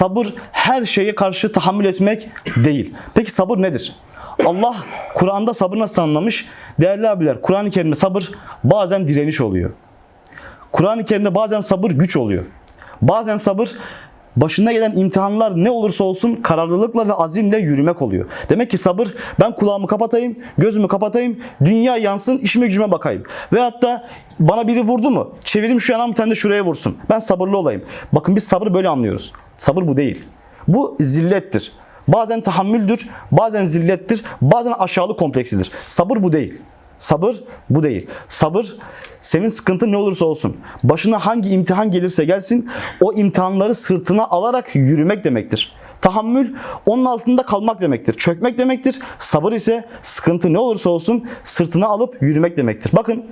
sabır her şeye karşı tahammül etmek değil. Peki sabır nedir? Allah Kur'an'da sabır nasıl tanımlamış? Değerli abiler, Kur'an-ı Kerim'de sabır bazen direniş oluyor. Kur'an-ı Kerim'de bazen sabır güç oluyor. Bazen sabır başına gelen imtihanlar ne olursa olsun kararlılıkla ve azimle yürümek oluyor. Demek ki sabır ben kulağımı kapatayım, gözümü kapatayım, dünya yansın, işime gücüme bakayım. Veyahut da bana biri vurdu mu çevireyim şu yanağımı tane de şuraya vursun. Ben sabırlı olayım. Bakın biz sabrı böyle anlıyoruz. Sabır bu değil. Bu zillettir. Bazen tahammüldür, bazen zillettir, bazen aşağılık kompleksidir. Sabır bu değil. Sabır bu değil. Sabır senin sıkıntın ne olursa olsun. Başına hangi imtihan gelirse gelsin o imtihanları sırtına alarak yürümek demektir. Tahammül onun altında kalmak demektir. Çökmek demektir. Sabır ise sıkıntı ne olursa olsun sırtına alıp yürümek demektir. Bakın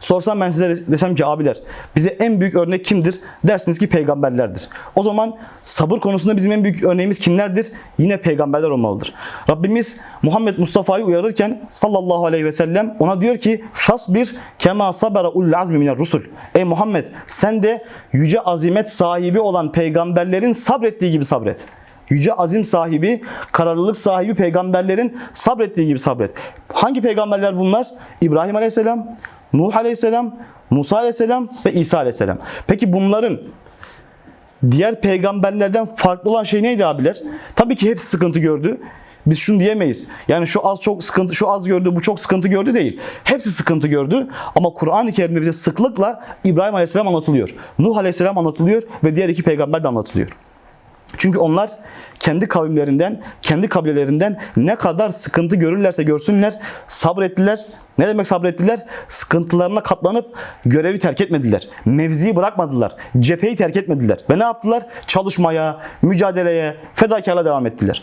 Sorsam ben size desem ki abiler bize en büyük örnek kimdir? Dersiniz ki peygamberlerdir. O zaman sabır konusunda bizim en büyük örneğimiz kimlerdir? Yine peygamberler olmalıdır. Rabbimiz Muhammed Mustafa'yı uyarırken sallallahu aleyhi ve sellem ona diyor ki fasbir kema sabara ul azmi miner rusul. Ey Muhammed sen de yüce azimet sahibi olan peygamberlerin sabrettiği gibi sabret. Yüce azim sahibi, kararlılık sahibi peygamberlerin sabrettiği gibi sabret. Hangi peygamberler bunlar? İbrahim Aleyhisselam, Nuh Aleyhisselam, Musa Aleyhisselam ve İsa Aleyhisselam. Peki bunların diğer peygamberlerden farklı olan şey neydi abiler? Tabii ki hepsi sıkıntı gördü. Biz şunu diyemeyiz. Yani şu az çok sıkıntı, şu az gördü, bu çok sıkıntı gördü değil. Hepsi sıkıntı gördü. Ama Kur'an-ı Kerim'de bize sıklıkla İbrahim Aleyhisselam anlatılıyor. Nuh Aleyhisselam anlatılıyor ve diğer iki peygamber de anlatılıyor. Çünkü onlar kendi kavimlerinden, kendi kabilelerinden ne kadar sıkıntı görürlerse görsünler sabrettiler. Ne demek sabrettiler? Sıkıntılarına katlanıp görevi terk etmediler. Mevziyi bırakmadılar. Cepheyi terk etmediler. Ve ne yaptılar? Çalışmaya, mücadeleye, fedakarlığa devam ettiler.